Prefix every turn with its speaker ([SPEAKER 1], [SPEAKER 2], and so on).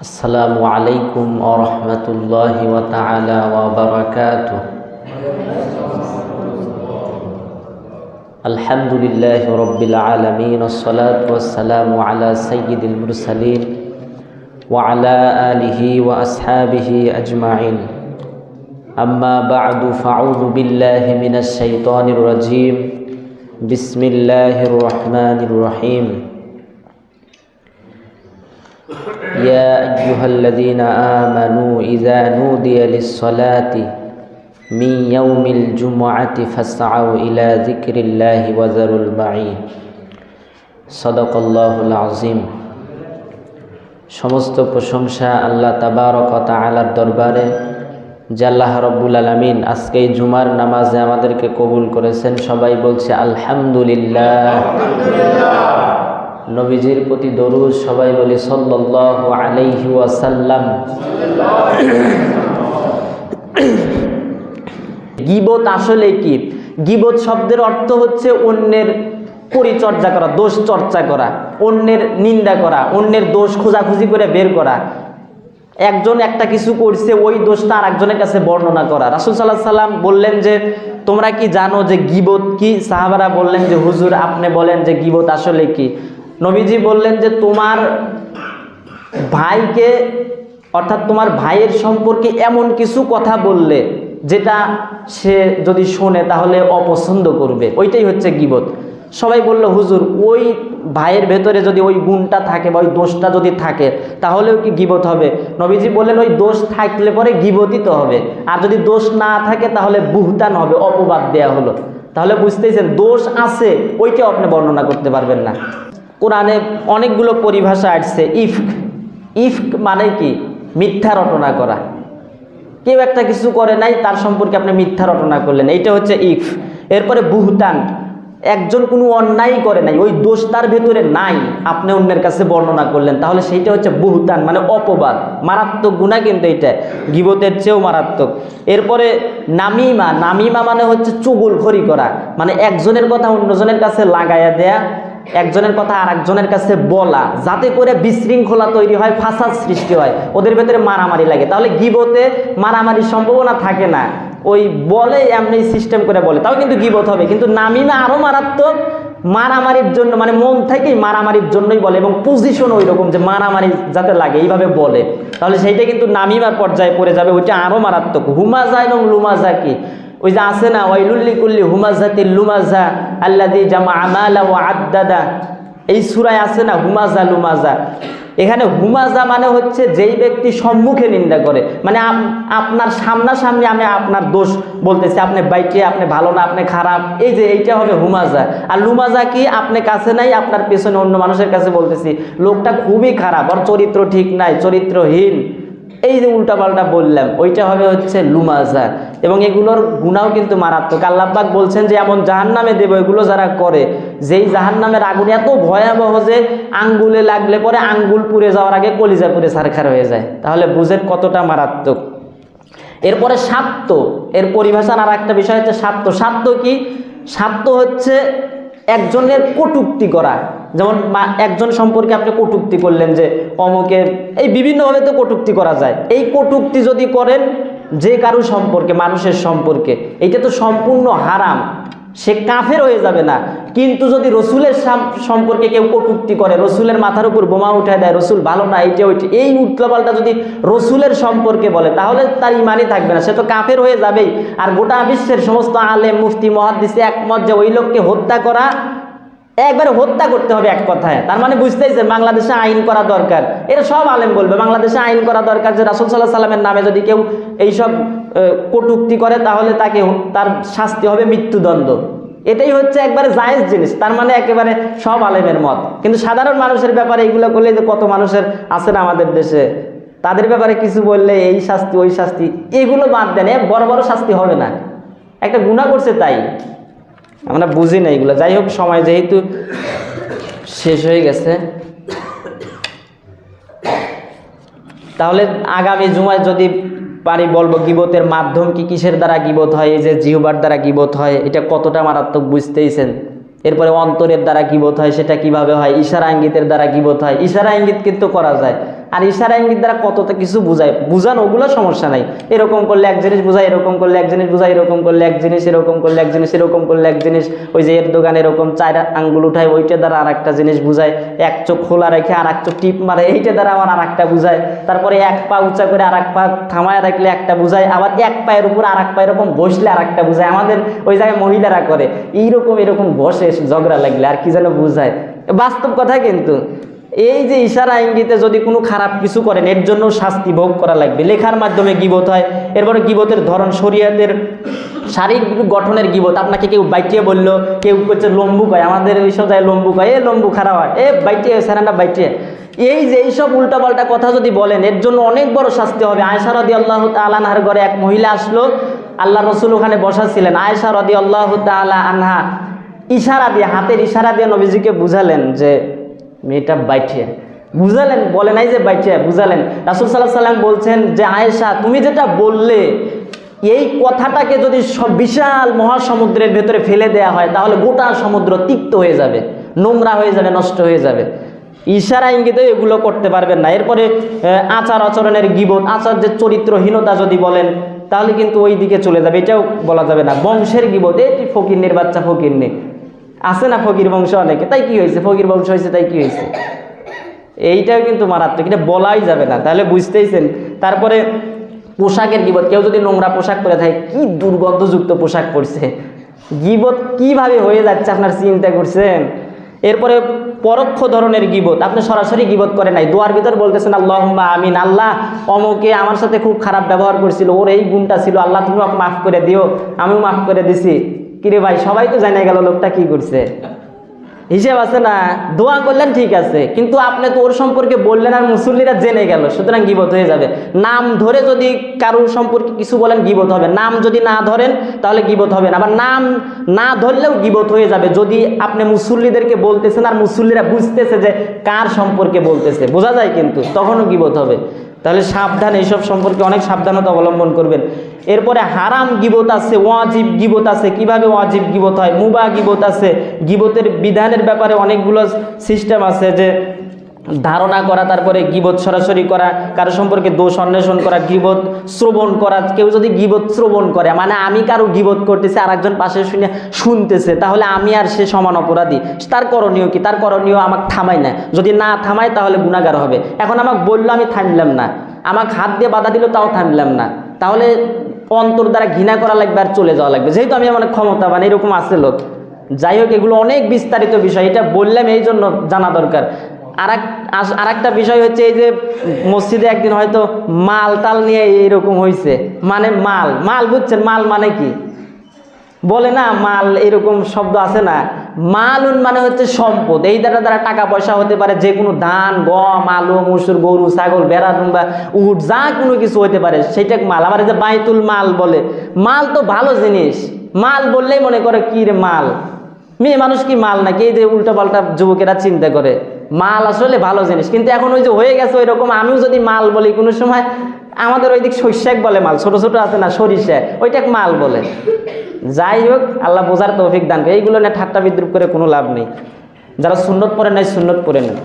[SPEAKER 1] السلام عليكم ورحمة الله وتعالى وبركاته. الحمد لله رب العالمين الصلاة والسلام على سيد المرسلين وعلى آله وأصحابه أجمعين. أما بعد فأعوذ بالله من الشيطان الرجيم. بسم الله الرحمن الرحيم. يا أيها الذين آمنوا إذا نودي للصلاة من يوم الجمعة فاسعوا إلى ذكر الله وذروا البعيد صدق الله العظيم সমস্ত প্রশংসা আল্লাহ তাবারক তাআলার দরবারে যে আল্লাহ রব্বুল আলমিন আজকে এই জুমার নামাজে আমাদেরকে কবুল করেছেন সবাই বলছে আলহামদুলিল্লাহ নবীজির প্রতি দরুদ সবাই বলি সাল্লাহ আলাইহি ওয়াসাল্লাম। গিবত আসলে কি? গিবত শব্দের অর্থ হচ্ছে অন্যের পরিচর্যা করা, দোষ চর্চা করা, অন্যের নিন্দা করা, অন্যের দোষ খোঁজাখুঁজি করে বের করা। একজন একটা কিছু করছে, ওই দোষটা আর একজনের কাছে বর্ণনা করা। রাসুল সাল্লাহ সাল্লাম বললেন যে, তোমরা কি জানো যে গিবত কি? সাহাবারা বললেন যে, হুজুর, আপনি বলেন যে গিবত আসলে কি? নবীজি বললেন যে তোমার ভাইকে, অর্থাৎ তোমার ভাইয়ের সম্পর্কে এমন কিছু কথা বললে যেটা সে যদি শোনে তাহলে অপছন্দ করবে। ওইটাই হচ্ছে গিবত। সবাই বলল, হুজুর, ওই ভাইয়ের ভেতরে যদি ওই গুণটা থাকে বা ওই দোষটা যদি থাকে, তাহলেও কি গিবত হবে? নবীজি বললেন, ওই দোষ থাকলে পরে গিবতই তো হবে। আর যদি দোষ না থাকে, তাহলে বুহতান হবে, অপবাদ দেয়া হলো। তাহলে বুঝতেইছেন দোষ আছে, ওইটাও আপনি বর্ণনা করতে পারবেন না। কোরআনে অনেকগুলো পরিভাষা আসছে, ইফক। ইফক মানে কি? মিথ্যা রটনা করা। কেউ একটা কিছু করে নাই, তার সম্পর্কে আপনি মিথ্যা রটনা করলেন। এইটা হচ্ছে ইফ এরপরে বুহতান। একজন কোনো অন্যায় করে নাই, ওই দোষ তার ভেতরে নাই, আপনি অন্যের কাছে বর্ণনা করলেন। তাহলে সেইটা হচ্ছে বুহতান মানে অপবাদ। মারাত্মক গুণা কিন্তু এইটা। গিবতের চেয়েও মারাত্মক। এরপরে নামিমা। নামিমা মানে হচ্ছে চুগুলখড়ি করা। মানে একজনের কথা অন্যজনের কাছে লাগাইয়া দেয়া একজনের কথা আর একজনের কাছে বলা, যাতে করে বিশৃঙ্খলা তৈরি হয়, ফাসাদ সৃষ্টি হয়, ওদের ভেতরে মারামারি লাগে। তাহলে গিবতে মারামারির সম্ভাবনা থাকে না। ওই বলে এমনি সিস্টেম করে বলে, তাও কিন্তু গিবত হবে। কিন্তু নামিমা আরও মারাত্মক মারামারির জন্য মানে মন থেকেই মারামারির জন্যই বলে এবং পজিশন ওই রকম যে মারামারি যাতে লাগে, এইভাবে বলে। তাহলে সেইটা কিন্তু নামিমার পর্যায়ে পড়ে যাবে, ওইটা আরও মারাত্মক। হুমাজা এবং লুমাজা কি? ওই যে আছে না ওয়াইলুল্লি কুল্লি হুমাজাতি লুমাজা আল্লাদি জামা আমালা ও আদাদা এই সুরায় আছে না, হুমাজা লুমাজা। এখানে হুমাজা মানে হচ্ছে যেই ব্যক্তি সম্মুখে নিন্দা করে। মানে আপনার সামনাসামনি আমি আপনার দোষ বলতেছি, আপনি বাইকে, আপনি ভালো না, আপনি খারাপ। এই যে এইটা হবে হুমাজা। আর লুমাজা কি আপনি কাছে নাই, আপনার পেছনে অন্য মানুষের কাছে বলতেছি, লোকটা খুবই খারাপ, ওর চরিত্র ঠিক নাই, চরিত্রহীন। এই যে উল্টাপাল্টা বললাম, ওইটা হবে হচ্ছে লুমাজা। এবং এগুলোর গুণাও কিন্তু মারাত্মক। আল্লাহবাক বলছেন যে, এমন জাহান নামে দেব, এগুলো যারা করে, যেই জাহান নামের আগুন এত ভয়াবহ যে, আঙ্গুলে লাগলে পরে আঙ্গুল পুড়ে যাওয়ার আগে কলিজা পুড়ে সারখার হয়ে যায়। তাহলে বুঝেন কতটা মারাত্মক। এরপরে সাত্য এর পরিভাষার আর একটা বিষয় হচ্ছে সাত্য সাত্য কি? সাত্য হচ্ছে একজনের কটুক্তি করা। যেমন একজন সম্পর্কে আপনি কটুক্তি করলেন যে, অমুকের, এই বিভিন্নভাবে তো কটুক্তি করা যায়। এই কটুক্তি যদি করেন, যে কারও সম্পর্কে, মানুষের সম্পর্কে এটা তো সম্পূর্ণ হারাম। সে কাফের হয়ে যাবে না। কিন্তু যদি রসুলের সম্পর্কে কেউ কটুক্তি করে, রসুলের মাথার উপর বোমা উঠায় দেয়, রসুল ভালো না এইটা ওইটা এই উত্তলাপাল্টা যদি রসুলের সম্পর্কে বলে, তাহলে তার ইমানই থাকবে না, সে তো কাফের হয়ে যাবেই। আর গোটা বিশ্বের সমস্ত আলেম, মুফতি মহাদিসে একমত যে ওই লোককে হত্যা করা, একবারে হত্যা করতে হবে এক কথায়। তার মানে বুঝতেইছে বাংলাদেশে আইন করা দরকার। এটা সব আলেম বলবে, বাংলাদেশে আইন করা দরকার যে রাসুল সাল্লাহ সাল্লামের নামে যদি কেউ এইসব কটুক্তি করে, তাহলে তাকে তার শাস্তি হবে মৃত্যুদণ্ড। এটাই হচ্ছে একবারে জায়েজ জিনিস। তার মানে একেবারে সব আলেমের মত। কিন্তু সাধারণ মানুষের ব্যাপারে এইগুলো করলে যে কত মানুষের আছে না আমাদের দেশে, তাদের ব্যাপারে কিছু বললে এই শাস্তি, ওই শাস্তি, এগুলো বাদ দেন বড় বড় শাস্তি হবে না। একটা গুণা করছে তাই। আমরা বুঝি না এগুলো। যাই হোক, সময় যেহেতু শেষ হয়ে গেছে। তাহলে আগামী জুমায় যদি পারি বলব, গিবতের মাধ্যম কি কিসের দ্বারা গিবত হয়? এই যে জিহবার দ্বারা গিবত হয়, এটা কতটা মারাত্মক বুঝতেইছেন? এরপরে অন্তরের দ্বারা গিবত হয়, সেটা কীভাবে হয়? ইশারা ইঙ্গিতের দ্বারা গিবত হয়। ইশারা ইঙ্গিত কিন্তু করা যায়। আর ইশারা ইঙ্গিত দ্বারা কতটা কিছু বোঝায়? বুঝান ওগুলো সমস্যা নাই। এরকম করলে এক জিনিস বোঝায়, এরকম করলে এক জিনিস বোঝায়, এরকম করলে এক জিনিস, এরকম করলে এক জিনিস, এরকম করলে এক জিনিস। ওই যে এর দোকানে এরকম চার আঙ্গুল উঠায়, ওইটা দ্বারা আর একটা জিনিস বুঝায়। এক চোখ খোলা রেখে আর এক চোখ টিপ মারে, এইটা দ্বারা আবার আর একটা বুঝায়। তারপরে এক পা উঁচা করে আর এক পা থামায় রাখলে একটা বুঝায়। আবার এক পায়ের উপর আর এক পা এরকম বসলে আর একটা বুঝায়। আমাদের ওই জায়গায় মহিলারা করে। এইরকম, এরকম বসে ঝগড়া লাগলে আর কি যেন বুঝায়। বাস্তব কথা কিন্তু। এই যে ইশারা ইঙ্গিতে যদি কোনো খারাপ কিছু করেন, এর জন্য শাস্তি ভোগ করা লাগবে। লেখার মাধ্যমে গিবত হয়। এরপরে গিবতের ধরন, শরীয়তের শারীরিক গঠনের গিবত। আপনাকে কেউ বাইটিয়ে বলল, কেউ করছে লম্বু কয়? আমাদের এইসব যায় লম্বু কয়। এ লম্বু খারাপ হয়। এ বাইটিয়ে সেরানা বাইটিয়ে। এই যে এইসব উল্টাপাল্টা কথা যদি বলেন, এর জন্য অনেক বড় শাস্তি হবে। আয়সা রদি আল্লাহ তালানহার ঘরে এক মহিলা আসলো। আল্লাহ রসুল ওখানে বসা ছিলেন আয়সা রদি আল্লাহ তালা আনহা ইশারা দিয়ে, হাতের ইশারা দিয়ে নবীজিকে বুঝালেন যে মেয়েটা বাইঠিয়ে বুঝালেন? বলে নাই যে বাইঠিয়ে বুঝালেন। রাসুল সাল্লাহ সাল্লাম বলছেন যে, আয়েশা, তুমি যেটা বললে, এই কথাটাকে যদি সব বিশাল মহাসমুদ্রের ভেতরে ফেলে দেয়া হয়, তাহলে গোটা সমুদ্র তিক্ত হয়ে যাবে, নোংরা হয়ে যাবে, নষ্ট হয়ে যাবে। ইশারা ইঙ্গিতে এগুলো করতে পারবেন না। এরপরে আচার আচরণের গিবন আচার যে চরিত্রহীনতা যদি বলেন, তাহলে কিন্তু ওই দিকে চলে যাবে। এটাও বলা যাবে না। বংশের গিবত, এটি ফকিরনির বাচ্চা ফকিরনি আছে না ফকির বংশ অনেকে? তাই কি হয়েছে? ফকির বংশ হয়েছে, তাই কি হয়েছে? এইটাও কিন্তু মারাত্মক, এটা বলাই যাবে না। তাহলে বুঝতেইছেন। তারপরে পোশাকের গিবত। কেউ যদি নোংরা পোশাক পরে থাকে, কি দুর্গন্ধযুক্ত পোশাক পরছে? গিবত কীভাবে হয়ে যাচ্ছে আপনার চিন্তা করছেন? এরপরে পরোক্ষ ধরনের গিবত। আপনি সরাসরি গিবত করে নাই। দোয়ার ভিতর বলতেছেন আল্লাহ আমিন, আল্লাহ অমকে আমার সাথে খুব খারাপ ব্যবহার করছিল। ওর এই গুণটা ছিল। আল্লাহ, তুমি মাফ করে দিও। আমিও মাফ করে দিছি। কিরে ভাই সবাই তো জানা গেল লোকটা কি করছে? হিসেব আছে না? দোয়া করলেন ঠিক আছে, কিন্তু আপনি তো ওর সম্পর্কে বললেন আর মুসল্লিরা জেনে গেল, সুতরাং গিবত হয়ে যাবে। নাম ধরে যদি কারোর সম্পর্কে কিছু বলেন, গিবত হবে। নাম যদি না ধরেন, তাহলে গিবত হবে না। আবার নাম না ধরলেও গিবত হয়ে যাবে, যদি আপনি মুসল্লিদেরকে বলতেছেন আর মুসল্লিরা বুঝতেছে যে কার সম্পর্কে বলতেছে। বোঝা যায় কিন্তু, তখনও গিবত হবে। তাহলে সাবধান, এইসব সম্পর্কে অনেক সাবধানতা অবলম্বন করবেন। এরপরে হারাম গিবত আছে, ওয়াজিব গিবত আছে। কীভাবে ওয়াজিব গিবত হয়? মুবা গিবত আছে। গিবতের বিধানের ব্যাপারে অনেকগুলো সিস্টেম আছে যে ধারণা করা, তারপরে গিবত সরাসরি করা, কারও সম্পর্কে দোষ অন্বেষণ করা, গিবত শ্রবণ করা। কেউ যদি গিবত শ্রবণ করে মানে আমি কারও গিবত করতেছে আর একজন পাশে শুনে শুনতেছে, তাহলে আমি আর সে সমান অপরাধী। তার করণীয় কি? তার করণীয় আমাকে থামাই না। যদি না থামায়, তাহলে গুণাগার হবে। এখন আমাকে বলল, আমি থামলাম না। আমাকে হাত দিয়ে বাধা দিল, তাও থামলাম না। তাহলে অন্তর দ্বারা ঘৃণা করা লাগবে আর চলে যাওয়া লাগবে। যেহেতু আমি আমার ক্ষমতা মানে এরকম আছে লোক। যাই হোক, এগুলো অনেক বিস্তারিত বিষয়, এটা বললাম এই জন্য জানা দরকার। আর এক আর একটা বিষয় হচ্ছে এই যে মসজিদে একদিন হয়তো মাল তাল নিয়ে এইরকম হয়েছে মানে মাল মাল বুঝছেন, মাল মানে কি? বলে না, মাল এরকম শব্দ আছে না। মালুন মানে হচ্ছে সম্পদ, এই দ্বারা দ্বারা টাকা পয়সা হতে পারে, যে কোনো ধান, গম, আলু, মুসুর, গরু, ছাগল বেড়া দুম্বা, উট, যা কোনো কিছু হতে পারে, সেটা মাল। আবার যে বাইতুল মাল বলে, মাল তো ভালো জিনিস, মাল বললেই মনে করে, কি রে মাল? মেয়ে মানুষ কি মাল নাকি? এই যে উল্টা পাল্টা যুবকেরা চিন্তা করে। মাল আসলে ভালো জিনিস, কিন্তু এখন ওই যে হয়ে গেছে ওই রকম আমিও যদি মাল বলি, কোনো সময় আমাদের ওই দিক শস্যাক বলে মাল, ছোট ছোট আছে না, সরিষা ওইটা মাল বলে। যাই হোক, আল্লাহ বোঝার দান করে। এইগুলো না ঠাট্টা বিদ্রুপ করে কোনো লাভ নেই। যারা সুন্নত পরে নাই, সুন্নত পরে নেন